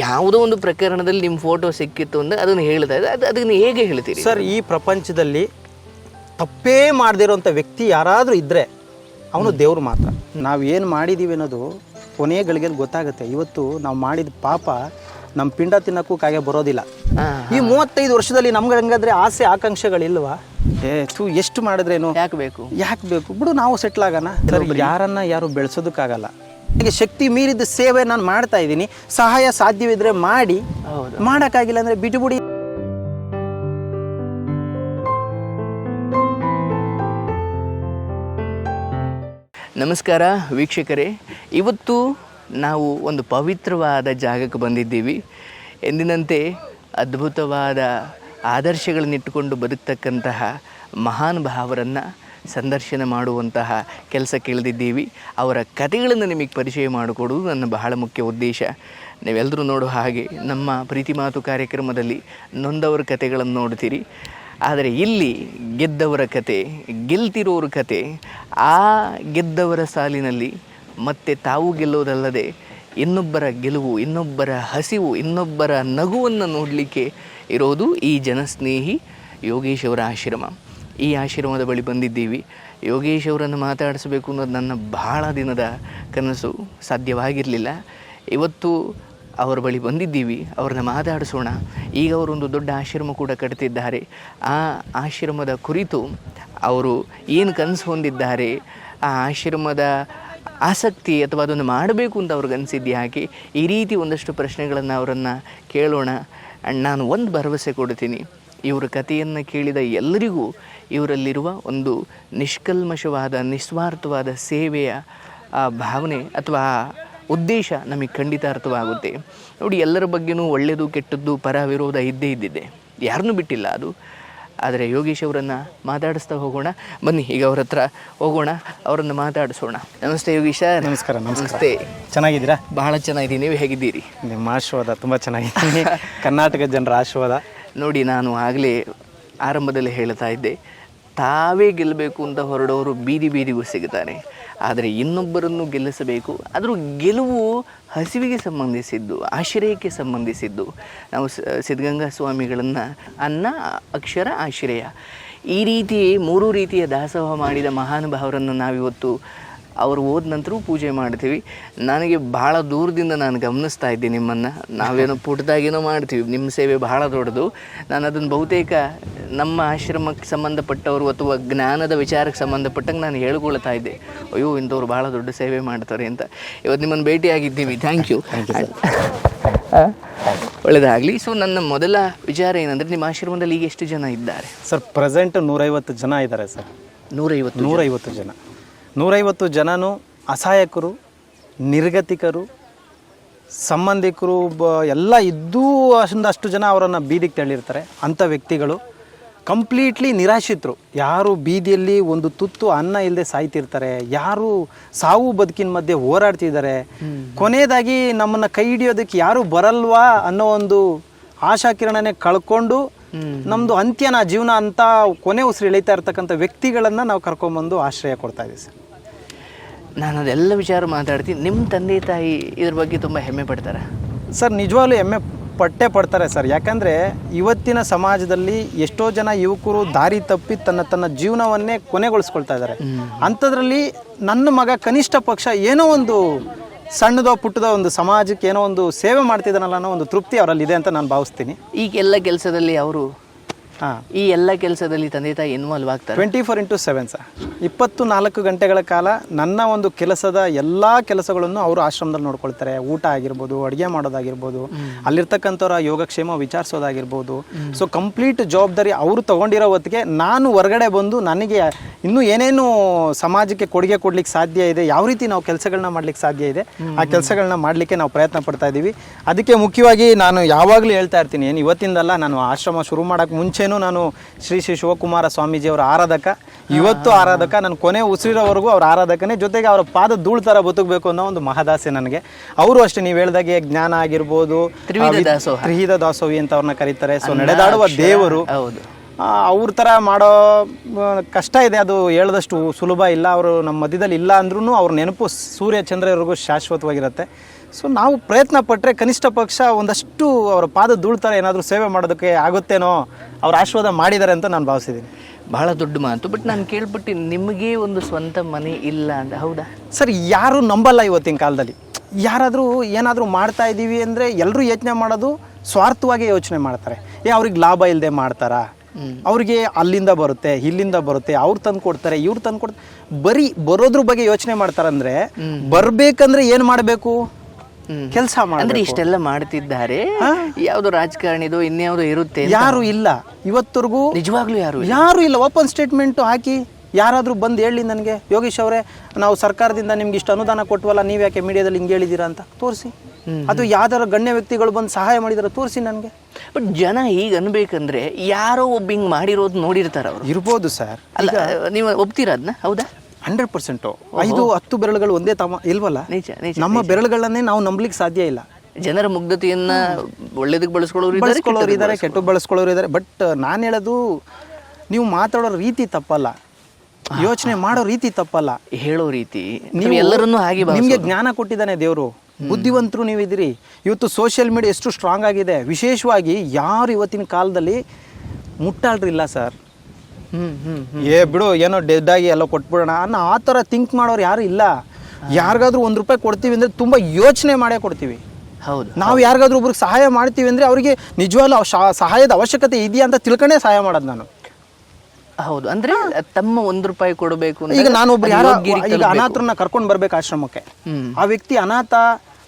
ಯಾವುದೋ ಒಂದು ಪ್ರಕರಣದಲ್ಲಿ ನಿಮ್ಮ ಫೋಟೋ ಸಿಕ್ಕಿತ್ತು ಅಂದ್ರೆ ಅದನ್ನು ಹೇಳ್ತಾ ಇದೆ ಅದು ಅದನ್ನು ಹೇಗೆ ಹೇಳ್ತೀರಿ? ಸರ್ ಈ ಪ್ರಪಂಚದಲ್ಲಿ ತಪ್ಪೇ ಮಾಡದಿರೋಂಥ ವ್ಯಕ್ತಿ ಯಾರಾದರೂ ಇದ್ದರೆ ಅವನು ದೇವ್ರು ಮಾತ್ರ. ನಾವು ಏನು ಮಾಡಿದ್ದೀವಿ ಅನ್ನೋದು ಕೊನೆಯ ಗಳಿಗೆಯಲ್ಲಿ ಗೊತ್ತಾಗುತ್ತೆ. ಇವತ್ತು ನಾವು ಮಾಡಿದ ಪಾಪ ನಮ್ಮ ಪಿಂಡ ತಿನ್ನಕ್ಕೂ ಕಾಗೆ ಬರೋದಿಲ್ಲ. ಈ ಮೂವತ್ತೈದು ವರ್ಷದಲ್ಲಿ ನಮ್ಗೆ ಹಂಗಾದ್ರೆ ಆಸೆ ಆಕಾಂಕ್ಷೆಗಳಿಲ್ವಾ? ಏ ತೂ ಎಷ್ಟು ಮಾಡಿದ್ರೇನು? ಯಾಕೆ ಬೇಕು? ಯಾಕೆ ಬೇಕು? ಬಿಡು ನಾವು ಸೆಟ್ಲ್ ಆಗೋಣ. ಯಾರನ್ನ ಯಾರು ಬೆಳೆಸೋದಕ್ಕಾಗಲ್ಲ. ನನಗೆ ಶಕ್ತಿ ಮೀರಿದ ಸೇವೆ ನಾನು ಮಾಡ್ತಾ ಇದ್ದೀನಿ. ಸಹಾಯ ಸಾಧ್ಯವಿದ್ರೆ ಮಾಡಿ. ಮಾಡೋಕ್ಕಾಗಿಲ್ಲ ಅಂದರೆ ಬಿಟ್ಟುಬಿಡಿ ನಮಸ್ಕಾರ ವೀಕ್ಷಕರೇ. ಇವತ್ತು ನಾವು ಒಂದು ಪವಿತ್ರವಾದ ಜಾಗಕ್ಕೆ ಬಂದಿದ್ದೀವಿ. ಎಂದಿನಂತೆ ಅದ್ಭುತವಾದ ಆದರ್ಶಗಳನ್ನಿಟ್ಟುಕೊಂಡು ಬದುಕ್ತಕ್ಕಂತಹ ಮಹಾನ್ ಭಾವರನ್ನು ಸಂದರ್ಶನ ಮಾಡುವಂತಹ ಕೆಲಸ ಕೇಳಿದಿದ್ದೀವಿ. ಅವರ ಕಥೆಗಳನ್ನು ನಿಮಗೆ ಪರಿಚಯ ಮಾಡಿಕೊಡುವುದು ನನ್ನ ಬಹಳ ಮುಖ್ಯ ಉದ್ದೇಶ. ನೀವೆಲ್ಲರೂ ನೋಡೋ ಹಾಗೆ ನಮ್ಮ ಪ್ರೀತಿ ಮಾತು ಕಾರ್ಯಕ್ರಮದಲ್ಲಿ ನೊಂದವರ ಕಥೆಗಳನ್ನು ನೋಡ್ತೀರಿ ಆದರೆ ಇಲ್ಲಿ ಗೆದ್ದವರ ಕತೆ, ಗೆಲ್ತಿರೋರ ಕತೆ, ಆ ಗೆದ್ದವರ ಸಾಲಿನಲ್ಲಿ ಮತ್ತೆ ತಾವು ಗೆಲ್ಲೋದಲ್ಲದೆ ಇನ್ನೊಬ್ಬರ ಗೆಲುವು, ಇನ್ನೊಬ್ಬರ ಹಸಿವು, ಇನ್ನೊಬ್ಬರ ನಗುವನ್ನು ನೋಡಲಿಕ್ಕೆ ಇರೋದು ಈ ಜನಸ್ನೇಹಿ ಯೋಗೇಶ್ ಅವರ ಆಶ್ರಮ. ಈ ಆಶೀರ್ವಾದ ಬಳಿ ಬಂದಿದ್ದೀವಿ. ಯೋಗೇಶ್ ಅವರನ್ನು ಮಾತಾಡಿಸಬೇಕು ಅನ್ನೋದು ನನ್ನ ಬಹಳ ದಿನದ ಕನಸು. ಸಾಧ್ಯವಾಗಿರಲಿಲ್ಲ. ಇವತ್ತು ಅವರ ಬಳಿ ಬಂದಿದ್ದೀವಿ. ಅವ್ರನ್ನ ಮಾತಾಡಿಸೋಣ. ಈಗ ಅವರೊಂದು ದೊಡ್ಡ ಆಶ್ರಮ ಕೂಡ ಕಟ್ತಿದ್ದಾರೆ. ಆ ಆಶ್ರಮದ ಕುರಿತು ಅವರು ಏನು ಕನಸು ಹೊಂದಿದ್ದಾರೆ? ಆ ಆಶ್ರಮದ ಆಸಕ್ತಿ ಅಥವಾ ಅದನ್ನು ಮಾಡಬೇಕು ಅಂತ ಅವ್ರಿಗೆ ಅನಿಸಿದ್ದು ಯಾಕೆ ಈ ರೀತಿ ಒಂದಷ್ಟು ಪ್ರಶ್ನೆಗಳನ್ನು ಅವರನ್ನು ಕೇಳೋಣ. ಆ್ಯಂಡ್ ನಾನು ಒಂದು ಭರವಸೆ ಕೊಡ್ತೀನಿ. ಇವರ ಕಥೆಯನ್ನು ಕೇಳಿದ ಎಲ್ಲರಿಗೂ ಇವರಲ್ಲಿರುವ ಒಂದು ನಿಷ್ಕಲ್ಮಶವಾದ ನಿಸ್ವಾರ್ಥವಾದ ಸೇವೆಯ ಆ ಭಾವನೆ ಅಥವಾ ಉದ್ದೇಶ ನಮಗೆ ಖಂಡಿತ ಅರ್ಥವಾಗುತ್ತೆ. ನೋಡಿ ಎಲ್ಲರ ಬಗ್ಗೆನೂ ಒಳ್ಳೆಯದು ಕೆಟ್ಟದ್ದು ಪರ ವಿರೋಧ ಇದ್ದೇ ಇದ್ದಿದೆ. ಯಾರನ್ನೂ ಬಿಟ್ಟಿಲ್ಲ ಅದು. ಆದರೆ ಯೋಗೀಶ್ ಅವರನ್ನು ಮಾತಾಡಿಸ್ತಾ ಹೋಗೋಣ. ಬನ್ನಿ ಈಗ ಅವ್ರ ಹತ್ರ ಹೋಗೋಣ. ಅವರನ್ನು ಮಾತಾಡಿಸೋಣ. ನಮಸ್ತೆ ಯೋಗೀಶ. ನಮಸ್ಕಾರ ನಮಸ್ತೆ. ಚೆನ್ನಾಗಿದ್ದೀರಾ? ಬಹಳ ಚೆನ್ನಾಗಿದ್ದೀನಿ. ನೀವು ಹೇಗಿದ್ದೀರಿ? ನಿಮ್ಮ ಆಶೀರ್ವಾದ ತುಂಬ ಚೆನ್ನಾಗಿದ್ದೀನಿ ಕರ್ನಾಟಕ ಜನರ ಆಶೀರ್ವಾದ. ನೋಡಿ ನಾನು ಆಗಲೇ ಆರಂಭದಲ್ಲಿ ಹೇಳ್ತಾ ಇದ್ದೆ, ತಾವೇ ಗೆಲ್ಲಬೇಕು ಅಂತ ಹೊರಡೋರು ಬೀದಿ ಬೀದಿಗೂ ಸಿಗುತ್ತಾರೆ ಆದರೆ ಇನ್ನೊಬ್ಬರನ್ನು ಗೆಲ್ಲಿಸಬೇಕು, ಆದರೂ ಗೆಲುವು ಹಸಿವಿಗೆ ಸಂಬಂಧಿಸಿದ್ದು, ಆಶ್ರಯಕ್ಕೆ ಸಂಬಂಧಿಸಿದ್ದು. ನಾವು ಸಿದ್ಧಗಂಗಾ ಸ್ವಾಮಿಗಳನ್ನು ಅನ್ನ, ಅಕ್ಷರ, ಆಶ್ರಯ. ಈ ರೀತಿ ಮೂರು ರೀತಿಯ ದಾಸೋಹ ಮಾಡಿದ ಮಹಾನುಭಾವರನ್ನು ನಾವಿವತ್ತು ಅವರು ಹೋದ ನಂತರ ಪೂಜೆ ಮಾಡ್ತೀವಿ. ನನಗೆ ಬಹಳ ದೂರದಿಂದ ನಾನು ಗಮನಿಸ್ತಾ ಇದ್ದೆ ನಿಮ್ಮನ್ನು. ನಾವೇನೋ ಪುಟ್ಟದಾಗೇನೋ ಮಾಡ್ತೀವಿ. ನಿಮ್ಮ ಸೇವೆ ಬಹಳ ದೊಡ್ಡದು. ನಾನು ಅದನ್ನು ಬಹುತೇಕ ನಮ್ಮ ಆಶ್ರಮಕ್ಕೆ ಸಂಬಂಧಪಟ್ಟವರು ಅಥವಾ ಜ್ಞಾನದ ವಿಚಾರಕ್ಕೆ ಸಂಬಂಧಪಟ್ಟಂಗೆ ನಾನು ಹೇಳ್ಕೊಳ್ತಾ ಇದ್ದೆ. ಅಯ್ಯೋ ಇಂಥವ್ರು ಭಾಳ ದೊಡ್ಡ ಸೇವೆ ಮಾಡ್ತಾರೆ ಅಂತ. ಇವತ್ತು ನಿಮ್ಮನ್ನು ಭೇಟಿಯಾಗಿದ್ದೀವಿ. ಥ್ಯಾಂಕ್ ಯು ಒಳ್ಳೆಯದಾಗಲಿ ಸೊ ನನ್ನ ಮೊದಲ ವಿಚಾರ ಏನಂದರೆ ನಿಮ್ಮ ಆಶ್ರಮದಲ್ಲಿ ಈಗ ಎಷ್ಟು ಜನ ಇದ್ದಾರೆ? ಸರ್ ಪ್ರೆಸೆಂಟ್ ನೂರೈವತ್ತು ಜನ ಇದ್ದಾರೆ ಸರ್. ನೂರೈವತ್ತು ನೂರೈವತ್ತು ಜನ. ನೂರೈವತ್ತು ಜನನು ಅಸಹಾಯಕರು ನಿರ್ಗತಿಕರು ಸಂಬಂಧಿಕರು ಬ ಎಲ್ಲ ಇದ್ದೂ ಅಷ್ಟೊಂದಷ್ಟು ಜನ ಅವರನ್ನು ಬೀದಿಗೆ ತಳ್ಳಿರ್ತಾರೆ. ಅಂಥ ವ್ಯಕ್ತಿಗಳು ಕಂಪ್ಲೀಟ್ಲಿ ನಿರಾಶ್ರಿತರು. ಯಾರು ಬೀದಿಯಲ್ಲಿ ಒಂದು ತುತ್ತು ಅನ್ನ ಇಲ್ಲದೆ ಸಾಯ್ತಿರ್ತಾರೆ ಯಾರು ಸಾವು ಬದುಕಿನ ಮಧ್ಯೆ ಹೋರಾಡ್ತಿದ್ದಾರೆ ಕೊನೆಯದಾಗಿ ನಮ್ಮನ್ನು ಕೈ ಹಿಡಿಯೋದಕ್ಕೆ ಯಾರು ಬರಲ್ವಾ ಅನ್ನೋ ಒಂದು ಆಶಾಕಿರಣನೇ ಕಳ್ಕೊಂಡು ನಮ್ಮದು ಅಂತ್ಯನ ಜೀವನ ಅಂತ ಕೊನೆ ಉಸಿರು ಎಳಿತಾ ಇರ್ತಕ್ಕಂಥ ವ್ಯಕ್ತಿಗಳನ್ನು ನಾವು ಕರ್ಕೊಂಬಂದು ಆಶ್ರಯ ಕೊಡ್ತಾ ಇದ್ದೀವಿ ಸರ್. ನಾನು ಅದೆಲ್ಲ ವಿಚಾರ ಮಾತಾಡ್ತೀನಿ. ನಿಮ್ಮ ತಂದೆ ತಾಯಿ ಇದ್ರ ಬಗ್ಗೆ ತುಂಬ ಹೆಮ್ಮೆ ಪಡ್ತಾರೆ. ಸರ್ ನಿಜವಾಗ್ಲೂ ಹೆಮ್ಮೆ ಪಟ್ಟೆ ಪಡ್ತಾರೆ ಸರ್. ಯಾಕಂದರೆ ಇವತ್ತಿನ ಸಮಾಜದಲ್ಲಿ ಎಷ್ಟೋ ಜನ ಯುವಕರು ದಾರಿ ತಪ್ಪಿ ತನ್ನ ತನ್ನ ಜೀವನವನ್ನೇ ಕೊನೆಗೊಳಿಸ್ಕೊಳ್ತಾ ಇದ್ದಾರೆ. ಅಂಥದ್ರಲ್ಲಿ ನನ್ನ ಮಗ ಕನಿಷ್ಠ ಪಕ್ಷ ಏನೋ ಒಂದು ಸಣ್ಣದೋ ಪುಟ್ಟದೋ ಒಂದು ಸಮಾಜಕ್ಕೆ ಏನೋ ಒಂದು ಸೇವೆ ಮಾಡ್ತಿದ್ದಾನಲ್ಲ ಅನ್ನೋ ಒಂದು ತೃಪ್ತಿ ಅವರಲ್ಲಿ ಇದೆ ಅಂತ ನಾನು ಭಾವಿಸ್ತೀನಿ. ಈಗ ಎಲ್ಲ ಕೆಲಸದಲ್ಲಿ ಅವರು ಈ ಎಲ್ಲ ಕೆಲಸದಲ್ಲಿ ತಂದೆ ತಾಯಿ ಇನ್ವಾಲ್ವ್ ಆಗ್ತಾರೆ? Twenty four into seven sir ಇಪ್ಪತ್ತು ನಾಲ್ಕು ಗಂಟೆಗಳ ಕಾಲ ನನ್ನ ಒಂದು ಕೆಲಸದ ಎಲ್ಲ ಕೆಲಸಗಳನ್ನು ಅವರು ಆಶ್ರಮದಲ್ಲಿ ನೋಡ್ಕೊಳ್ತಾರೆ. ಊಟ ಆಗಿರ್ಬೋದು ಅಡುಗೆ ಮಾಡೋದಾಗಿರ್ಬೋದು ಅಲ್ಲಿರ್ತಕ್ಕಂಥವ್ರ ಯೋಗಕ್ಷೇಮ ವಿಚಾರಿಸೋದಾಗಿರ್ಬೋದು. ಸೊ ಕಂಪ್ಲೀಟ್ ಜವಾಬ್ದಾರಿ ಅವರು ತಗೊಂಡಿರೋ ಹೊತ್ತಿಗೆ ನಾನು ಹೊರಗಡೆ ಬಂದು ನನಗೆ ಇನ್ನೂ ಏನೇನು ಸಮಾಜಕ್ಕೆ ಕೊಡುಗೆ ಕೊಡ್ಲಿಕ್ಕೆ ಸಾಧ್ಯ ಇದೆ ಯಾವ ರೀತಿ ನಾವು ಕೆಲಸಗಳನ್ನ ಮಾಡ್ಲಿಕ್ಕೆ ಸಾಧ್ಯ ಇದೆ ಆ ಕೆಲಸಗಳನ್ನ ಮಾಡಲಿಕ್ಕೆ ನಾವು ಪ್ರಯತ್ನ ಪಡ್ತಾ ಇದ್ದೀವಿ. ಅದಕ್ಕೆ ಮುಖ್ಯವಾಗಿ ನಾನು ಯಾವಾಗಲೂ ಹೇಳ್ತಾ ಇರ್ತೀನಿ ಏನು ಇವತ್ತಿಂದಲ್ಲ ನಾನು ಆಶ್ರಮ ಶುರು ಮಾಡೋಕ್ಕೆ ಮುಂಚೆನೂ ನಾನು ಶ್ರೀ ಶ್ರೀ ಶಿವಕುಮಾರ ಸ್ವಾಮೀಜಿಯವರ ಆರಾಧಕ ಇವತ್ತು ಆರಾಧಕ ನಾನು ಕೊನೆ ಉಸಿರೋವರೆಗೂ ಅವ್ರ ಆರಾಧಕನೇ ಜೊತೆಗೆ ಅವರ ಪಾದ ಧೂಳ್ ಥರ ಬದುಕಬೇಕು ಅನ್ನೋ ಒಂದು ಮಹದಾಸೆ ನನಗೆ. ಅವರು ಅಷ್ಟೇ ನೀವು ಹೇಳ್ದಾಗೆ ಜ್ಞಾನ ಆಗಿರ್ಬೋದು ತ್ರಿಹಿದ ದಾಸೋವಿ ದಾಸೋಹ. ಅಂತ ಅವ್ರನ್ನ ಕರೀತಾರೆ. ಸೊ ನಡೆದಾಡುವ ದೇವರು. ಹೌದು. ಅವ್ರ ಥರ ಮಾಡೋ ಕಷ್ಟ ಇದೆ ಅದು ಹೇಳ್ದಷ್ಟು ಸುಲಭ ಇಲ್ಲ. ಅವರು ನಮ್ಮ ಮಧ್ಯದಲ್ಲಿ ಇಲ್ಲ ಅಂದ್ರೂ ಅವ್ರ ನೆನಪು ಸೂರ್ಯ ಚಂದ್ರವರೆಗೂ ಶಾಶ್ವತವಾಗಿರುತ್ತೆ. ಸೊ ನಾವು ಪ್ರಯತ್ನ ಪಟ್ಟರೆ ಕನಿಷ್ಠ ಪಕ್ಷ ಒಂದಷ್ಟು ಅವರ ಪಾದ ಧೂಳ್ತರ ಏನಾದರೂ ಸೇವೆ ಮಾಡೋದಕ್ಕೆ ಆಗುತ್ತೇನೋ ಅವ್ರ ಆಶೀರ್ವಾದ ಮಾಡಿದ್ದಾರೆ ಅಂತ ನಾನು ಭಾವಿಸಿದ್ದೀನಿ. ಬಹಳ ದೊಡ್ಡ ಮಾತು ಬಟ್ ನಾನು ಕೇಳ್ಬಿಟ್ಟು ನಿಮಗೆ ಒಂದು ಸ್ವಂತ ಮನೆ ಇಲ್ಲ ಅಂತ ಹೌದಾ? ಸರ್ ಯಾರು ನಂಬಲ್ಲ ಇವತ್ತಿನ ಕಾಲದಲ್ಲಿ. ಯಾರಾದರೂ ಏನಾದರೂ ಮಾಡ್ತಾ ಇದ್ದೀವಿ ಅಂದರೆ ಎಲ್ಲರೂ ಯೋಚನೆ ಮಾಡೋದು ಸ್ವಾರ್ಥವಾಗಿ ಯೋಚನೆ ಮಾಡ್ತಾರೆ. ಏ ಅವ್ರಿಗೆ ಲಾಭ ಇಲ್ಲದೆ ಮಾಡ್ತಾರಾ? ಅವ್ರಿಗೆ ಅಲ್ಲಿಂದ ಬರುತ್ತೆ ಇಲ್ಲಿಂದ ಬರುತ್ತೆ ಅವ್ರು ತಂದು ಕೊಡ್ತಾರೆ ಇವ್ರು ತಂದು ಕೊಡ್ತಾರೆ. ಬರೀ ಬರೋದ್ರ ಬಗ್ಗೆ ಯೋಚನೆ ಮಾಡ್ತಾರಂದ್ರೆ ಬರ್ಬೇಕಂದ್ರೆ ಏನು ಮಾಡಬೇಕು. ಕೆಲಸ ಅಂದ್ರೆ ಮಾಡಿ ಇಷ್ಟೆಲ್ಲ ಮಾಡ್ತಿದ್ದಾರೆ. ಯಾವ್ದು ರಾಜಕಾರಣಿದು ಇನ್ಯಾವುದೋ ಇರುತ್ತೆ ಯಾರು ಇಲ್ಲ. ಇವತ್ತರೆಗೂ ನಿಜವಾಗ್ಲೂ ಯಾರು ಇಲ್ಲ. ಯಾರು ಇಲ್ಲ. ಓಪನ್ ಸ್ಟೇಟ್ಮೆಂಟ್ ಹಾಕಿ ಯಾರಾದರೂ ಬಂದು ಹೇಳಿ ನನಗೆ. ಯೋಗೀಶ್ ಅವರೇ ನಾವು ಸರ್ಕಾರದಿಂದ ನಿಮ್ಗೆ ಇಷ್ಟು ಅನುದಾನ ಕೊಟ್ವಲ್ಲ ನೀವು ಯಾಕೆ ಮೀಡಿಯಾದಲ್ಲಿ ಹಿಂಗೆ ಹೇಳಿದ್ದೀರಾ ಅಂತ? ತೋರಿಸಿ. ಅದು ಯಾವ್ದಾರ ಗಣ್ಯ ವ್ಯಕ್ತಿಗಳು ಬಂದು ಸಹಾಯ ಮಾಡಿದಾರ ತೋರಿಸಿ ನನಗೆ. ಬಟ್ ಜನ ಈಗ ಅನ್ಬೇಕಂದ್ರೆ ಯಾರೋ ಒಬ್ಬ ಹಿಂಗ್ ಮಾಡಿರೋದು ನೋಡಿರ್ತಾರ ಅವರು ಇರ್ಬೋದು ಸರ್. ಅಲ್ಲ ನೀವು ಒಪ್ತೀರಾ ಅದನ್ನ ಹೌದಾ? Hundred percent. ಐದು ಹತ್ತು ಬೆರಳುಗಳು ಒಂದೇ ತಮ ಇಲ್ವಲ್ಲ? ನಿಜ ನಿಜ ನಮ್ಮ ಬೆರಳುಗಳನ್ನೇ ನಾವು ನಂಬಲಿಕ್ಕೆ ಸಾಧ್ಯ ಇಲ್ಲ. ಜನರ ಮುಗ್ಧತೆಯನ್ನ ಒಳ್ಳೇದಕ್ಕೆ ಬಳಸ್ಕೊಳ್ಳೋರು ಇದ್ದಾರೆ ಬಳಸ್ಕೊಳ್ಳೋರು ಇದ್ದಾರೆ ಕೆಟ್ಟ ಬಳಸ್ಕೊಳ್ಳೋರು ಇದ್ದಾರೆ. ಬಟ್ ನಾನು ಹೇಳೋದು ನೀವು ಮಾತಾಡೋ ರೀತಿ ತಪ್ಪಲ್ಲ. ಯೋಚನೆ ಮಾಡೋ ರೀತಿ ತಪ್ಪಲ್ಲ. ಹೇಳೋ ರೀತಿ. ನೀವು ಎಲ್ಲರನ್ನೂ ಹಾಗೆ ನಿಮಗೆ ಜ್ಞಾನ ಕೊಟ್ಟಿದ್ದಾನೆ ದೇವರು. ಬುದ್ಧಿವಂತರು ನೀವಿದ್ದೀರಿ. ಇವತ್ತು ಸೋಷಿಯಲ್ ಮೀಡಿಯಾ ಎಷ್ಟು ಸ್ಟ್ರಾಂಗ್ ಆಗಿದೆ. ವಿಶೇಷವಾಗಿ ಯಾರು ಇವತ್ತಿನ ಕಾಲದಲ್ಲಿ ಮುಟ್ಟಾಳ್ರಿಲ್ಲ ಸರ್ ಏ ಬಿಡು ಏನೋ ಡೆಡ್ ಆಗಿ ಎಲ್ಲ ಕೊಟ್ಬಿಡೋಣ ಅನ್ನೋ ಆ ಥರ ಥಿಂಕ್ ಮಾಡೋರು ಯಾರು ಇಲ್ಲ. ಯಾರಿಗಾದ್ರೂ ಒಂದು ರೂಪಾಯಿ ಕೊಡ್ತೀವಿ ಅಂದರೆ ತುಂಬ ಯೋಚನೆ ಮಾಡೇ ಕೊಡ್ತೀವಿ. ಹೌದು. ನಾವು ಯಾರಿಗಾದ್ರೂ ಒಬ್ರಿಗೆ ಸಹಾಯ ಮಾಡ್ತೀವಿ ಅಂದರೆ ಅವರಿಗೆ ನಿಜವಾಗ್ಲೂ ಸಹಾಯದ ಅವಶ್ಯಕತೆ ಇದೆಯಾ ಅಂತ ತಿಳ್ಕೊಂಡೇ ಸಹಾಯ ಮಾಡೋದು ನಾನು. ಹೌದು ಅಂದ್ರೆ ತಮ್ಮ ಒಂದ್ ರೂಪಾಯಿ ಕೊಡಬೇಕು ಈಗ ನಾನೊಬ್ರು ಯಾರೋ ಈಗ. ಅನಾಥರನ್ನ ಕರ್ಕೊಂಡು ಬರ್ಬೇಕು ಆಶ್ರಮಕ್ಕೆ. ಆ ವ್ಯಕ್ತಿ ಅನಾಥ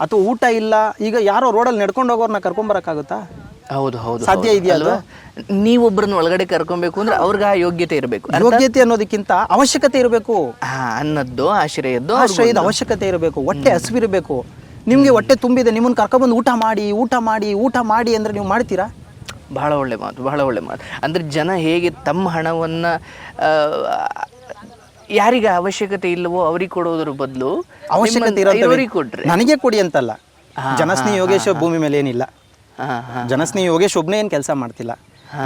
ಅಥವಾ ಊಟ ಇಲ್ಲ ಈಗ ಯಾರೋ ರೋಡಲ್ಲಿ ನಡ್ಕೊಂಡು ಹೋಗೋರ್ನ ಕರ್ಕೊಂಡ್ ಬರಕ್ಕಾಗುತ್ತಾ? ಹೌದು ಹೌದು ಸಾಧ್ಯ ಹೌದು. ನೀವೊಬ್ಬರನ್ನ ಒಳಗಡೆ ಕರ್ಕೊಬೇಕು ಅಂದ್ರೆ ಅವ್ರಿಗೆ ಆ ಯೋಗ್ಯತೆ ಇರಬೇಕು. ಯೋಗ್ಯತೆ ಅನ್ನೋದಕ್ಕಿಂತ ಅವಶ್ಯಕತೆ ಇರಬೇಕು. ಅನ್ನದ್ದು ಆಶ್ರಯದ್ದು ಆಶ್ರಯದ ಅವಶ್ಯಕತೆ ಇರಬೇಕು ಹೊಟ್ಟೆ ಹಸಿವಿರಬೇಕು. ನಿಮಗೆ ಹೊಟ್ಟೆ ತುಂಬಿದೆ ನಿಮ್ಮನ್ನ ಕರ್ಕೊಂಡ್ಬಂದು ಊಟ ಮಾಡಿ ಊಟ ಮಾಡಿ ಊಟ ಮಾಡಿ ಅಂದ್ರೆ ನೀವು ಮಾಡ್ತೀರಾ? ಬಹಳ ಒಳ್ಳೆ ಮಾತು ಬಹಳ ಒಳ್ಳೆ ಮಾತು. ಅಂದ್ರೆ ಜನ ಹೇಗೆ ತಮ್ಮ ಹಣವನ್ನ ಯಾರಿಗ ಅವಶ್ಯಕತೆ ಇಲ್ಲವೋ ಅವ್ರಿಗೆ ಕೊಡೋದ್ರ ಬದಲು ಅವಶ್ಯಕತೆ ಇರೋರಿಗೆ ಕೊಟ್ರೆ. ನನಗೆ ಕೊಡಿ ಅಂತಲ್ಲ. ಜನಸ್ನೇಹಿ ಯೋಗೇಶ್ ಭೂಮಿ ಮೇಲೆ ಏನಿಲ್ಲ. ಜನಸ್ನೇಹಿ ಯೋಗೇಶ್ ಒಬ್ಬನೇ ಏನು ಕೆಲಸ ಮಾಡ್ತಿಲ್ಲ.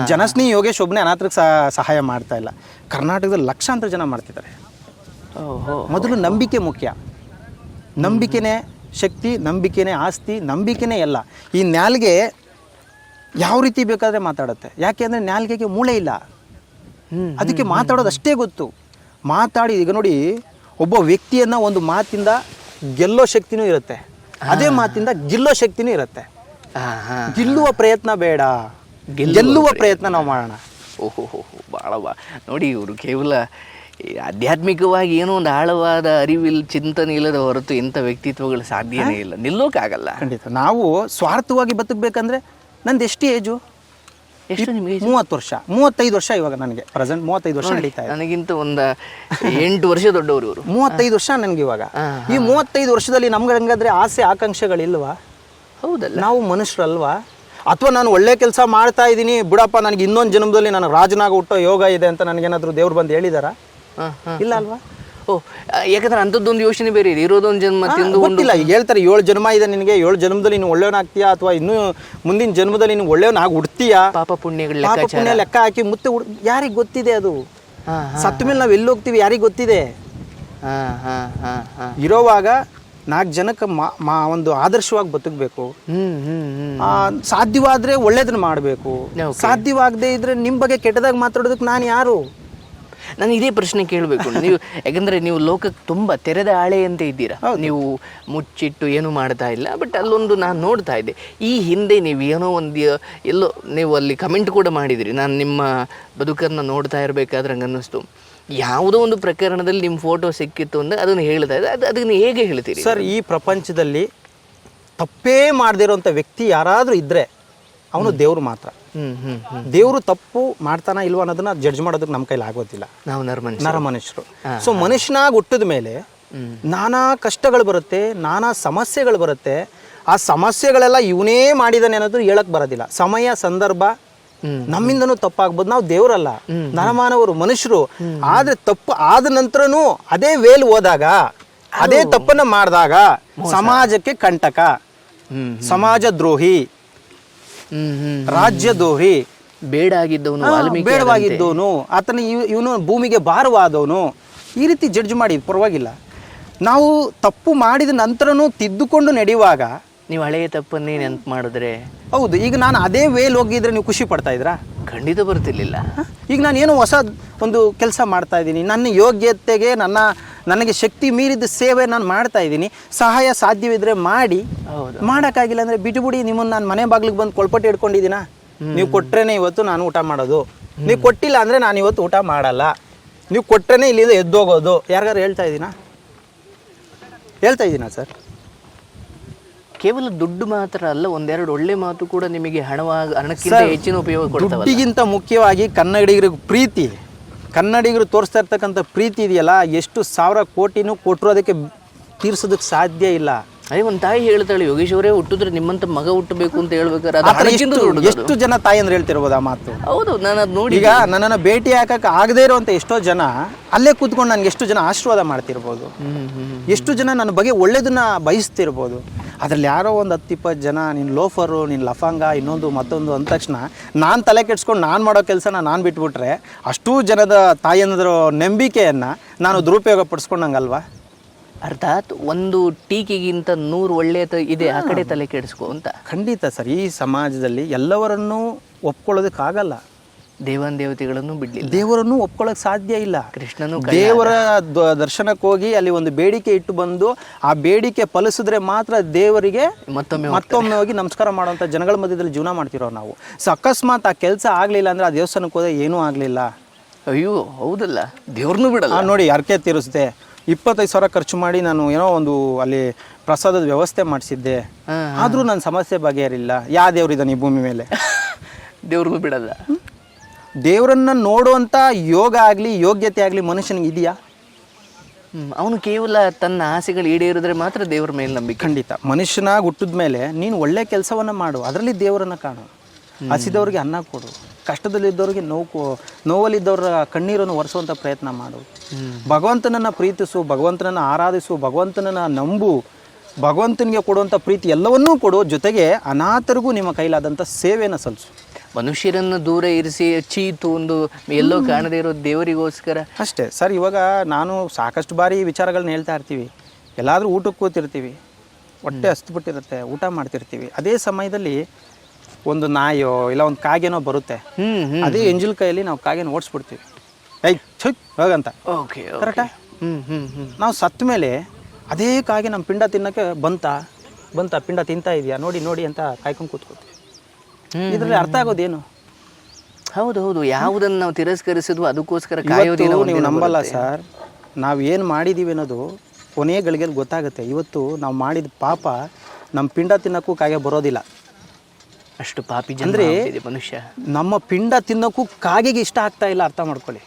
ಜನಸ್ನಿ ಯೋಗೇಶ್ ಒಬ್ಬನೇ ಅನಾಥರಿಗೆ ಸಹ- ಸಹಾಯ ಮಾಡ್ತಾ ಇಲ್ಲ. ಕರ್ನಾಟಕದಲ್ಲಿ ಲಕ್ಷಾಂತರ ಜನ ಮಾಡ್ತಿದ್ದಾರೆ. ಮೊದಲು ನಂಬಿಕೆ ಮುಖ್ಯ. ನಂಬಿಕೆನೇ ಶಕ್ತಿ ನಂಬಿಕೆನೇ ಆಸ್ತಿ ನಂಬಿಕೆನೇ ಎಲ್ಲ. ಈ ನ್ಯಾಲ್ಗೆ ಯಾವ ರೀತಿ ಬೇಕಾದರೆ ಮಾತಾಡುತ್ತೆ? ಯಾಕೆ ಅಂದರೆ ನ್ಯಾಲ್ಗೆಗೆ ಮೂಳೆ ಇಲ್ಲ. ಅದಕ್ಕೆ ಮಾತಾಡೋದು ಅಷ್ಟೇ ಗೊತ್ತು. ಮಾತಾಡಿ ಈಗ ನೋಡಿ ಒಬ್ಬ ವ್ಯಕ್ತಿಯನ್ನು ಒಂದು ಮಾತಿಂದ ಗೆಲ್ಲೋ ಶಕ್ತಿನೂ ಇರುತ್ತೆ. ಅದೇ ಮಾತಿಂದ ಗೆಲ್ಲೋ ಶಕ್ತಿನೂ ಇರುತ್ತೆ. ಗೆಲ್ಲುವ ಪ್ರಯತ್ನ ಬೇಡ. ಗೆಲ್ಲುವ ಪ್ರಯತ್ನ. ನಾವು ಮಾಡೋಣ. ಓಹೋ ಭಾಳ ಬಾ. ನೋಡಿ ಇವರು ಕೇವಲ ಆಧ್ಯಾತ್ಮಿಕವಾಗಿ ಏನೋ ಒಂದು ಆಳವಾದ ಅರಿವಿಲ್ ಚಿಂತನೆ ಇಲ್ಲದ ಹೊರತು ಇಂಥ ವ್ಯಕ್ತಿತ್ವಗಳು ಸಾಧ್ಯನೇ ಇಲ್ಲ. ನಿಲ್ಲೋಕ್ಕಾಗಲ್ಲ ಖಂಡಿತ. ನಾವು ಸ್ವಾರ್ಥವಾಗಿ ಬದುಕಬೇಕಂದ್ರೆ ನಂದು ಎಷ್ಟು ಏಜು ಎಷ್ಟು ನಿಮಗೆ ಮೂವತ್ತು ವರ್ಷ. ಮೂವತ್ತೈದು ವರ್ಷ ಇವಾಗ ನನಗೆ. ಪ್ರೆಸೆಂಟ್ ಮೂವತ್ತೈದು ವರ್ಷ ನಡೀತಾ ಇದೆ. ನನಗಿಂತ ಒಂದು ಎಂಟು ವರ್ಷ ದೊಡ್ಡವರು ಇವರು. ಮೂವತ್ತೈದು ವರ್ಷ ನನಗೆ ಇವಾಗ. ಹಾ, ಈ ಮೂವತ್ತೈದು ವರ್ಷದಲ್ಲಿ ನಮ್ಗೆ ಹಂಗಾದ್ರೆ ಆಸೆ ಆಕಾಂಕ್ಷೆಗಳಿಲ್ವಾ? ಹೌದಲ್ಲ. ನಾವು ಮನುಷ್ಯರಲ್ವಾ? ಅಥವಾ ನಾನು ಒಳ್ಳೆ ಕೆಲಸ ಮಾಡ್ತಾ ಇದ್ದೀನಿ ಬಿಡಪ್ಪ ನನಗೆ ಇನ್ನೊಂದು ಜನ್ಮದಲ್ಲಿ ನನಗೆ ರಾಜನಾಗ ಹುಟ್ಟೋ ಯೋಗ ಇದೆ ಅಂತ ನನಗೇನಾದರೂ ದೇವ್ರು ಬಂದು ಹೇಳಿದಾರ. ಇಲ್ಲ ಅಲ್ವಾ? ಓ ಯಾಕಂದ್ರೆ ಅಂಥದ್ದೊಂದು ಯೋಚನೆ ಬೇರೆ ಇದೆ ಇರೋದೊಂದು ಜನ್ಮ ತಿಂದು ಗೊತ್ತಿಲ್ಲ ಈಗ ಹೇಳ್ತಾರೆ ಏಳು ಜನ್ಮ ಇದೆ ನಿನಗೆ ಏಳು ಜನ್ಮದಲ್ಲಿ ನೀನು ಒಳ್ಳೆಯವನಾಗ್ತೀಯಾ ಅಥವಾ ಇನ್ನೂ ಮುಂದಿನ ಜನ್ಮದಲ್ಲಿ ನೀನು ಒಳ್ಳೆಯವನಾಗಿ ಹುಡ್ತೀಯಾ? ಪಾಪ ಪುಣ್ಯಗಳ ಪಾಪ ಪುಣ್ಯ ಲೆಕ್ಕ ಹಾಕಿ ಮುತ್ತೆ ಹುಡ್ ಯಾರಿಗೆ ಗೊತ್ತಿದೆ ಅದು? ಸತ್ತ ಮೇಲೆ ನಾವು ಎಲ್ಲಿ ಹೋಗ್ತೀವಿ ಯಾರಿಗೆ ಗೊತ್ತಿದೆ? ಹಾ ಹಾ ಹಾ ಹಾ. ಇರೋವಾಗ ನಾಲ್ಕು ಜನಕ್ಕೆ ಮಾ ಒಂದು ಆದರ್ಶವಾಗಿ ಬದುಕಬೇಕು. ಸಾಧ್ಯವಾದರೆ ಒಳ್ಳೇದನ್ನ ಮಾಡಬೇಕು. ಸಾಧ್ಯವಾಗದೆ ಇದ್ರೆ ನಿಮ್ಮ ಬಗ್ಗೆ ಕೆಟ್ಟದಾಗ ಮಾತಾಡೋದಕ್ಕೆ ನಾನು ಯಾರು? ನಾನು ಇದೇ ಪ್ರಶ್ನೆ ಕೇಳಬೇಕು. ನೀವು ಯಾಕಂದ್ರೆ ನೀವು ಲೋಕಕ್ಕೆ ತುಂಬ ತೆರೆದ ಆಳೆಯಂತೆ ಇದ್ದೀರಾ. ನೀವು ಮುಚ್ಚಿಟ್ಟು ಏನು ಮಾಡ್ತಾ ಇಲ್ಲ ಬಟ್ ಅಲ್ಲೊಂದು ನಾನು ನೋಡ್ತಾ ಇದ್ದೆ. ಈ ಹಿಂದೆ ನೀವು ಏನೋ ಒಂದು ಎಲ್ಲೋ ನೀವು ಅಲ್ಲಿ ಕಮೆಂಟ್ ಕೂಡ ಮಾಡಿದಿರಿ. ನಾನು ನಿಮ್ಮ ಬದುಕನ್ನು ನೋಡ್ತಾ ಇರಬೇಕಾದ್ರೆ ಹಂಗೆ ಅನ್ನಿಸ್ತು ಯಾವುದೋ ಒಂದು ಪ್ರಕರಣದಲ್ಲಿ ನಿಮ್ಮ ಫೋಟೋ ಸಿಕ್ಕಿತ್ತು ಅಂದರೆ ಅದನ್ನು ಹೇಳ್ತಾ ಇದೆ ಅದು ಅದನ್ನು ಹೇಗೆ ಹೇಳ್ತೀರಿ? ಸರ್ ಈ ಪ್ರಪಂಚದಲ್ಲಿ ತಪ್ಪೇ ಮಾಡದಿರೋಂಥ ವ್ಯಕ್ತಿ ಯಾರಾದರೂ ಇದ್ದರೆ ಅವನು ದೇವರು ಮಾತ್ರ. ದೇವರು ತಪ್ಪು ಮಾಡ್ತಾನ ಇಲ್ವ ಅನ್ನೋದನ್ನ ಜಡ್ಜ್ ಮಾಡೋದಕ್ಕೆ ನಮ್ಮ ಕೈಲಿ ಆಗೋದಿಲ್ಲ. ನಾವು ನರ ಮನುಷ್ಯರು. ಸೊ ಮನುಷ್ಯನಾಗಿ ಹುಟ್ಟಿದ ಮೇಲೆ ನಾನಾ ಕಷ್ಟಗಳು ಬರುತ್ತೆ ನಾನಾ ಸಮಸ್ಯೆಗಳು ಬರುತ್ತೆ. ಆ ಸಮಸ್ಯೆಗಳೆಲ್ಲ ಇವನೇ ಮಾಡಿದಾನೆ ಅನ್ನೋದು ಹೇಳಕ್ ಬರೋದಿಲ್ಲ. ಸಮಯ ಸಂದರ್ಭ. ನಮ್ಮಿಂದನೂ ತಪ್ಪಾಗ್ಬೋದು. ನಾವು ದೇವರಲ್ಲ. ನರಮಾನವರು ಮನುಷ್ಯರು. ಆದ್ರೆ ತಪ್ಪು ಆದ ನಂತರನೂ ಅದೇ ವೇಲ್ ಹೋದಾಗ ಅದೇ ತಪ್ಪನ್ನ ಮಾಡಿದಾಗ ಸಮಾಜಕ್ಕೆ ಕಂಟಕ. ಸಮಾಜ ದ್ರೋಹಿ. ರಾಜ್ಯ ದ್ರೋಹಿ. ಬೇಡಾಗಿದ್ದವನು ಬೇಡವಾಗಿದ್ದವನು. ಆತನ ಇವನು ಭೂಮಿಗೆ ಭಾರವಾದವನು. ಈ ರೀತಿ ಜಡ್ಜ್ ಮಾಡಿ ಪರವಾಗಿಲ್ಲ. ನಾವು ತಪ್ಪು ಮಾಡಿದ ನಂತರನೂ ತಿದ್ದುಕೊಂಡು ನಡೆಯುವಾಗ ನೀವು ಹಳೆಯ ತಪ್ಪನ್ನೇ ನೆನಪು ಮಾಡಿದ್ರೆ? ಹೌದು ಈಗ ನಾನು ಅದೇ ವೇಲ್ ಹೋಗಿದ್ರೆ ನೀವು ಖುಷಿ ಪಡ್ತಾ ಇದ್ರಾ ಖಂಡಿತ ಬರ್ತಿರ್ಲಿಲ್ಲ. ಈಗ ನಾನು ಏನೋ ಹೊಸ ಒಂದು ಕೆಲಸ ಮಾಡ್ತಾ ಇದ್ದೀನಿ. ನನ್ನ ಯೋಗ್ಯತೆಗೆ ನನ್ನ ನನಗೆ ಶಕ್ತಿ ಮೀರಿದ ಸೇವೆ ನಾನು ಮಾಡ್ತಾ ಇದ್ದೀನಿ. ಸಹಾಯ ಸಾಧ್ಯವಿದ್ರೆ ಮಾಡಿ. ಹೌದು. ಮಾಡೋಕ್ಕಾಗಿಲ್ಲ ಅಂದರೆ ಬಿಟ್ಟುಬಿಡಿ ನಿಮ್ಮನ್ನು ನಾನು ಮನೆ ಬಾಗಿಲಿಗೆ ಬಂದು ಕೊಳ್ಪಟ್ಟು ಇಟ್ಕೊಂಡಿದ್ದೀನ ನೀವು ಕೊಟ್ರೇನೆ ಇವತ್ತು ನಾನು ಊಟ ಮಾಡೋದು. ನೀವು ಕೊಟ್ಟಿಲ್ಲ ಅಂದರೆ ನಾನು ಇವತ್ತು ಊಟ ಮಾಡಲ್ಲ. ನೀವು ಕೊಟ್ರೇನೆ ಇಲ್ಲಿಂದ ಎದ್ದೋಗೋದು. ಯಾರಿಗಾರು ಹೇಳ್ತಾ ಇದ್ದೀನಾ? ಹೇಳ್ತಾ ಇದ್ದೀನಾ ಸರ್? ಕೇವಲ ದುಡ್ಡು ಮಾತ್ರ ಅಲ್ಲ ಒಂದೆರಡು ಒಳ್ಳೆ ಮಾತು ಕೂಡ ನಿಮಗೆ ಹಣವಾಗಿ ಹಣಕ್ಕಿಂತ ಹೆಚ್ಚಿನ ಉಪಯೋಗ ಕೊಡ್ತಾವಲ್ಲ? ದುಡ್ಡಿಗಿಂತ ಮುಖ್ಯವಾಗಿ ಕನ್ನಡಿಗರಿಗೆ ಪ್ರೀತಿ ಕನ್ನಡಿಗರು ತೋರಿಸ್ತಾ ಇರ್ತಕ್ಕಂಥ ಪ್ರೀತಿ ಇದೆಯಲ್ಲ ಎಷ್ಟು ಸಾವಿರ ಕೋಟಿನೂ ಕೊಟ್ಟರು ಅದಕ್ಕೆ ತೀರ್ಸೋದಕ್ಕೆ ಸಾಧ್ಯ ಇಲ್ಲ. ಅದೇ ಒಂದು ತಾಯಿ ಹೇಳ್ತಾಳೆ ಯೋಗೇಶ್ ಅವರೇ ಹುಟ್ಟಿದ್ರೆ ನಿಮ್ಮಂತ ಮಗ ಹುಟ್ಟಬೇಕು ಅಂತ ಹೇಳ್ಬೇಕಾದ್ರೆ ಅದು ಆ ಥರ ಎಷ್ಟು ಎಷ್ಟು ಜನ ತಾಯಿ ಅಂದ್ರೆ ಹೇಳ್ತಿರ್ಬೋದು ಆ ಮಾತು? ಹೌದು ನಾನು ಅದು ನೋಡಿ. ಈಗ ನನ್ನನ್ನು ಭೇಟಿ ಹಾಕಕ್ಕೆ ಆಗದೇ ಇರುವಂಥ ಎಷ್ಟೋ ಜನ ಅಲ್ಲೇ ಕೂತ್ಕೊಂಡು ನನಗೆ ಎಷ್ಟು ಜನ ಆಶೀರ್ವಾದ ಮಾಡ್ತಿರ್ಬೋದು. ಹ್ಮ್ ಹ್ಮ್. ಎಷ್ಟು ಜನ ನನ್ನ ಬಗ್ಗೆ ಒಳ್ಳೇದನ್ನ ಬಯಸ್ತಿರ್ಬೋದು. ಅದ್ರಲ್ಲಿ ಯಾರೋ ಒಂದು ಹತ್ತು ಇಪ್ಪತ್ತು ಜನ ನಿನ್ನ ಲೋಫರು ನಿನ್ನ ಲಫಾಂಗ ಇನ್ನೊಂದು ಮತ್ತೊಂದು ಅಂದ ತಕ್ಷಣ ನಾನು ತಲೆ ಕೆಡ್ಸ್ಕೊಂಡು ನಾನು ಮಾಡೋ ಕೆಲಸನ ನಾನು ಬಿಟ್ಬಿಟ್ರೆ ಅಷ್ಟೂ ಜನದ ತಾಯಂದ್ರ ನಂಬಿಕೆಯನ್ನು ನಾನು ದುರುಪಯೋಗ ಪಡಿಸ್ಕೊಂಡಂಗಲ್ವಾ? ಅರ್ಥಾತ್ ಒಂದು ಟೀಕೆಗಿಂತ ನೂರು ಒಳ್ಳೆಯ ಇದೆ ಆ ಕಡೆ ತಲೆ ಕೆಡಿಸ್ಕೊ ಅಂತ. ಖಂಡಿತ ಸರ್ ಈ ಸಮಾಜದಲ್ಲಿ ಎಲ್ಲವರನ್ನೂ ಒಪ್ಕೊಳ್ಳೋದಕ್ಕಾಗಲ್ಲ. ದೇವಾನ್ ದೇವತೆಗಳನ್ನು ಬಿಡಲಿಲ್ಲ. ದೇವರನ್ನು ಒಪ್ಕೊಳ್ಳೋಕೆ ಸಾಧ್ಯ ಇಲ್ಲ. ಕೃಷ್ಣನು ದೇವರ ದರ್ಶನಕ್ಕೆ ಹೋಗಿ ಅಲ್ಲಿ ಒಂದು ಬೇಡಿಕೆ ಇಟ್ಟು ಬಂದು ಆ ಬೇಡಿಕೆ ಫಲಿಸಿದ್ರೆ ಮಾತ್ರ ದೇವರಿಗೆ ಮತ್ತೊಮ್ಮೆ ಮತ್ತೊಮ್ಮೆ ಹೋಗಿ ನಮಸ್ಕಾರ ಮಾಡುವಂಥ ಜನಗಳ ಮಧ್ಯದಲ್ಲಿ ಜೀವನ ಮಾಡ್ತಿರೋ ನಾವು. ಸೊ ಅಕಸ್ಮಾತ್ ಆ ಕೆಲಸ ಆಗಲಿಲ್ಲ ಅಂದರೆ ಆ ದೇವಸ್ಥಾನಕ್ಕೆ ಹೋದ್ರೆ ಏನೂ ಆಗಲಿಲ್ಲ. ಅಯ್ಯೋ ಹೌದಲ್ಲ. ದೇವ್ರನ್ನೂ ಬಿಡಲ್ಲ. ನೋಡಿ ಯಾರಕ್ಕೆ ತೀರಿಸಿದೆ. ಇಪ್ಪತ್ತೈದು ಸಾವಿರ ಖರ್ಚು ಮಾಡಿ ನಾನು ಏನೋ ಒಂದು ಅಲ್ಲಿ ಪ್ರಸಾದದ ವ್ಯವಸ್ಥೆ ಮಾಡಿಸಿದ್ದೆ. ಆದರೂ ನನ್ನ ಸಮಸ್ಯೆ ಬಗೆಹರಿಲ್ಲ. ಯಾವ ದೇವ್ರಿದ್ದಾನೆ ಈ ಭೂಮಿ ಮೇಲೆ? ದೇವ್ರಿಗೂ ಬಿಡಲ್ಲ. ದೇವರನ್ನ ನೋಡುವಂಥ ಯೋಗ ಆಗಲಿ ಯೋಗ್ಯತೆ ಆಗಲಿ ಮನುಷ್ಯನಿಗೆ ಇದೆಯಾ? ಅವನು ಕೇವಲ ತನ್ನ ಆಸೆಗಳು ಈಡೇರಿದ್ರೆ ಮಾತ್ರ ದೇವರ ಮೇಲೆ ನಂಬಿಕೆ. ಖಂಡಿತ. ಮನುಷ್ಯನಾಗಿ ಹುಟ್ಟಿದ ಮೇಲೆ ನೀನು ಒಳ್ಳೆ ಕೆಲಸವನ್ನು ಮಾಡು ಅದರಲ್ಲಿ ದೇವರನ್ನು ಕಾಣು. ಹಸಿದವ್ರಿಗೆ ಅನ್ನ ಕೊಡು ಕಷ್ಟದಲ್ಲಿದ್ದವ್ರಿಗೆ ನೋವು ನೋವಲ್ಲಿದ್ದವರ ಕಣ್ಣೀರನ್ನು ಒರೆಸುವಂಥ ಪ್ರಯತ್ನ ಮಾಡು. ಭಗವಂತನನ್ನು ಪ್ರೀತಿಸು ಭಗವಂತನನ್ನು ಆರಾಧಿಸು ಭಗವಂತನನ್ನು ನಂಬು ಭಗವಂತನಿಗೆ ಕೊಡುವಂಥ ಪ್ರೀತಿ ಎಲ್ಲವನ್ನೂ ಕೊಡು ಜೊತೆಗೆ ಅನಾಥರಿಗೂ ನಿಮ್ಮ ಕೈಲಾದಂಥ ಸೇವೆಯನ್ನು ಸಲ್ಲಿಸು. ಮನುಷ್ಯರನ್ನು ದೂರ ಇರಿಸಿ ಚೀತು ಒಂದು ಎಲ್ಲೋ ಕಾಣದೇ ಇರೋ ದೇವರಿಗೋಸ್ಕರ. ಅಷ್ಟೇ. ಸರ್ ಇವಾಗ ನಾನು ಸಾಕಷ್ಟು ಬಾರಿ ಈ ವಿಚಾರಗಳನ್ನ ಹೇಳ್ತಾ ಇರ್ತೀವಿ. ಎಲ್ಲಾದರೂ ಊಟಕ್ಕೆ ಕೂತಿರ್ತೀವಿ. ಹೊಟ್ಟೆ ಹಸ್ದುಬಿಟ್ಟಿರುತ್ತೆ ಊಟ ಮಾಡ್ತಿರ್ತೀವಿ. ಅದೇ ಸಮಯದಲ್ಲಿ ಒಂದು ನಾಯೋ ಇಲ್ಲ ಒಂದು ಕಾಗೆನೋ ಬರುತ್ತೆ. ಅದೇ ಎಂಜಲ್ ಕೈಯಲ್ಲಿ ನಾವು ಕಾಗೆನ ಓಡಿಸ್ಬಿಡ್ತೀವಿ. ಐ ಛುಯ್ ಹೋಗಂತ. ಓಕೆ ಕರೆಕ್ಟಾ? ಹ್ಞೂ ಹ್ಞೂ ಹ್ಞೂ ನಾವು ಸತ್ತ ಮೇಲೆ ಅದೇ ಕಾಗೆ ನಮ್ಮ ಪಿಂಡ ತಿನ್ನೋಕ್ಕೆ ಬಂತ? ಬಂತ? ಪಿಂಡ ತಿಂತಾ ಇದೆಯಾ? ನೋಡಿ ನೋಡಿ ಅಂತ ಕಾಯ್ಕೊಂಡು ಕೂತ್ಕೊತೀವಿ. ಇದರಲ್ಲಿ ಅರ್ಥ ಆಗೋದೇನು? ಹೌದು ಹೌದು. ಯಾವುದನ್ನು ನಾವು ತಿರಸ್ಕರಿಸಿದ್ವು ಅದಕ್ಕೋಸ್ಕರ ಕಾಯೋದಿಲ್ಲ ನೀವು ನಂಬಲ್ಲ ಸರ್. ನಾವು ಏನು ಮಾಡಿದ್ದೀವಿ ಅನ್ನೋದು ಕೊನೆಯ ಗಳಿಗೆಯಲ್ಲಿ ಗೊತ್ತಾಗುತ್ತೆ. ಇವತ್ತು ನಾವು ಮಾಡಿದ ಪಾಪ ನಮ್ಮ ಪಿಂಡ ತಿನ್ನೋಕ್ಕೂ ಕಾಗೆ ಬರೋದಿಲ್ಲ. ಅಷ್ಟು ಪಾಪಿ ಅಂದರೆ ಮನುಷ್ಯ. ನಮ್ಮ ಪಿಂಡ ತಿನ್ನೋಕ್ಕೂ ಕಾಗೆಗೆ ಇಷ್ಟ ಆಗ್ತಾ ಇಲ್ಲ ಅರ್ಥ ಮಾಡ್ಕೊಳ್ಳಿ.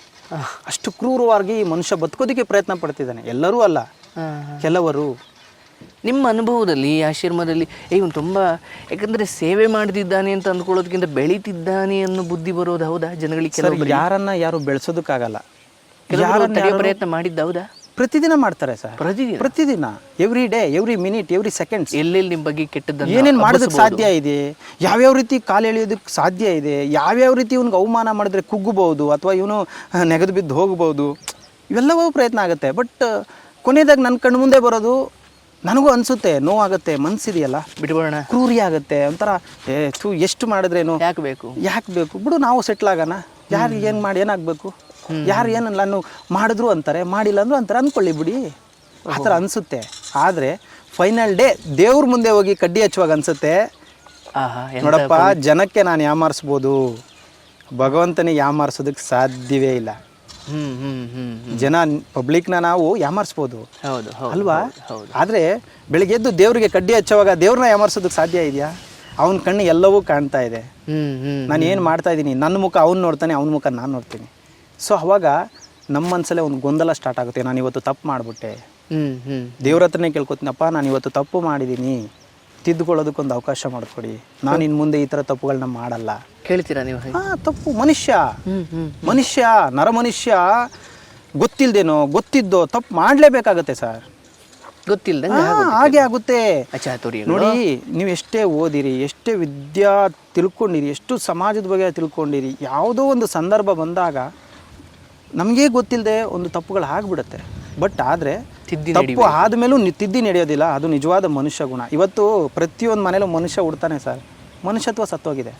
ಅಷ್ಟು ಕ್ರೂರವಾಗಿ ಈ ಮನುಷ್ಯ ಬದುಕೋದಕ್ಕೆ ಪ್ರಯತ್ನ ಪಡ್ತಿದ್ದಾನೆ. ಎಲ್ಲರೂ ಅಲ್ಲ. ಕೆಲವರು. ನಿಮ್ಮ ಅನುಭವದಲ್ಲಿ ಈ ಆಶ್ರಮದಲ್ಲಿ ಏ ಇವನು ತುಂಬ ಯಾಕಂದರೆ ಸೇವೆ ಮಾಡ್ತಿದ್ದಾನೆ ಅಂತ ಅಂದ್ಕೊಳ್ಳೋದಕ್ಕಿಂತ ಬೆಳೀತಿದ್ದಾನೆ ಅನ್ನೋ ಬುದ್ಧಿ ಬರೋದು ಹೌದಾ ಜನಗಳಿಗೆ ಯಾರನ್ನ ಯಾರು ಬೆಳೆಸೋದಕ್ಕಾಗಲ್ಲ. ಯಾರನ್ನ ಪ್ರಯತ್ನ ಮಾಡಿದ್ದ ಹೌದಾ? ಪ್ರತಿದಿನ ಮಾಡ್ತಾರೆ ಸರ್. ಪ್ರತಿದಿನ? ಪ್ರತಿದಿನ. Every day every minute every seconds ಎಲ್ಲೆಲ್ಲಿ ನಿಮ್ಮ ಬಗ್ಗೆ ಕೆಟ್ಟದ್ದು ಏನೇನು ಮಾಡೋದಕ್ಕೆ ಸಾಧ್ಯ ಇದೆ? ಯಾವ್ಯಾವ ರೀತಿ ಕಾಲು ಎಳೆಯೋದಕ್ಕೆ ಸಾಧ್ಯ ಇದೆ? ಯಾವ್ಯಾವ ರೀತಿ ಇವ್ನಿಗೆ ಅವಮಾನ ಮಾಡಿದ್ರೆ ಕುಗ್ಗಬಹುದು ಅಥವಾ ಇವನು ನೆಗೆದು ಬಿದ್ದು ಹೋಗ್ಬೋದು ಇವೆಲ್ಲವೂ ಪ್ರಯತ್ನ ಆಗುತ್ತೆ. ಬಟ್ ಕೊನೆಯದಾಗಿ ನನ್ನ ಕಣ್ಣು ಮುಂದೆ ಬರೋದು ನನಗೂ ಅನಿಸುತ್ತೆ ನೋವಾಗುತ್ತೆ ಮನ್ಸಿದೆಯಲ್ಲ? ಬಿಟ್ಬಿಡೋಣ. ಕ್ರೂರಿ ಆಗುತ್ತೆ ಒಂಥರ ಏ ಥೂ ಎಷ್ಟು ಮಾಡಿದ್ರೇನು? ಯಾಕೆ ಬೇಕು? ಯಾಕೆ ಬೇಕು? ಬಿಡು ನಾವು ಸೆಟ್ಲ್ ಆಗೋಣ. ಯಾರು ಏನು ಮಾಡಿ ಏನಾಗಬೇಕು? ಯಾರು ಏನು ನಾನು ಮಾಡಿದ್ರು ಅಂತಾರೆ ಮಾಡಿಲ್ಲ ಅಂದ್ರೂ ಅಂತಾರೆ ಅಂದ್ಕೊಳ್ಳಿ ಬಿಡಿ. ಆ ಥರ ಅನಿಸುತ್ತೆ. ಆದರೆ ಫೈನಲ್ ಡೇ ದೇವ್ರ ಮುಂದೆ ಹೋಗಿ ಕಡ್ಡಿ ಹಚ್ಚುವಾಗ ಅನಿಸುತ್ತೆ ನೋಡಪ್ಪ ಜನಕ್ಕೆ ನಾನು ಯಾಮಾರಿಸ್ಬೋದು? ಭಗವಂತನಿಗೆ ಯಾಮಾರಿಸೋದಕ್ಕೆ ಸಾಧ್ಯವೇ ಇಲ್ಲ. ಜನ ಪಬ್ಲಿಕ್ನ ನಾವು ಯಾಮರ್ಸ್ಬೋದು. ಅಲ್ವಾ? ಆದರೆ ಬೆಳಿಗ್ಗೆ ಎದ್ದು ದೇವರಿಗೆ ಕಡ್ಡಿ ಹಚ್ಚುವಾಗ ದೇವ್ರನ್ನ ಯಾಮರ್ಸೋದಕ್ಕೆ ಸಾಧ್ಯ ಇದೆಯಾ? ಅವನ ಕಣ್ಣು ಎಲ್ಲವೂ ಕಾಣ್ತಾ ಇದೆ. ಹ್ಮ್ ಹ್ಮ್ ನಾನು ಏನು ಮಾಡ್ತಾ ಇದ್ದೀನಿ ನನ್ನ ಮುಖ ಅವ್ನು ನೋಡ್ತಾನೆ ಅವನ ಮುಖ ನಾನು ನೋಡ್ತೀನಿ. ಸೊ ಅವಾಗ ನಮ್ಮ ಮನಸ್ಸಲ್ಲೇ ಒಂದು ಗೊಂದಲ ಸ್ಟಾರ್ಟ್ ಆಗುತ್ತೆ. ನಾನು ಇವತ್ತು ತಪ್ಪು ಮಾಡಿಬಿಟ್ಟೆ. ಹ್ಮ್ ಹ್ಮ್. ದೇವ್ರ ಹತ್ರನೇ ಕೇಳ್ಕೊತೀನಪ್ಪ ನಾನು ಇವತ್ತು ತಪ್ಪು ಮಾಡಿದ್ದೀನಿ ತಿದ್ದುಕೊಳ್ಳೋದಕ್ಕೊಂದು ಅವಕಾಶ ಮಾಡಿಕೊಡಿ. ನಾನು ಇನ್ನು ಮುಂದೆ ಈ ಥರ ತಪ್ಪುಗಳನ್ನ ಮಾಡಲ್ಲ. ಕೇಳ್ತೀರಾ ನೀವು ಹಾಂ ತಪ್ಪು. ಮನುಷ್ಯ. ಮನುಷ್ಯ ನರ ಮನುಷ್ಯ ಗೊತ್ತಿಲ್ದೇನೋ ಗೊತ್ತಿದ್ದೋ ತಪ್ಪು ಮಾಡಲೇಬೇಕಾಗತ್ತೆ ಸರ್. ಗೊತ್ತಿಲ್ದಂಗೆ ಹಾಗೆ ಆಗುತ್ತೆ. ನೋಡಿ ನೀವು ಎಷ್ಟೇ ಓದಿರಿ ಎಷ್ಟೇ ವಿದ್ಯಾ ತಿಳ್ಕೊಂಡಿರಿ ಎಷ್ಟು ಸಮಾಜದ ಬಗ್ಗೆ ತಿಳ್ಕೊಂಡಿರಿ ಯಾವುದೋ ಒಂದು ಸಂದರ್ಭ ಬಂದಾಗ ನಮಗೇ ಗೊತ್ತಿಲ್ಲದೆ ಒಂದು ತಪ್ಪುಗಳು ಆಗಿಬಿಡುತ್ತೆ. ಬಟ್ ಆದರೆ ತಿದ್ದಿ ತಪ್ಪು ಆದಮೇಲೂ ತಿದ್ದಿ ನಡೆಯೋದಿಲ್ಲ. ಅದು ನಿಜವಾದ ಮನುಷ್ಯ ಗುಣ. ಇವತ್ತು ಪ್ರತಿಯೊಂದು ಮನೇಲೂ ಮನುಷ್ಯ ಹುಡ್ತಾನೆ ಸರ್. ಮನುಷ್ಯತ್ವ ಸತ್ತೋಗಿದೆ.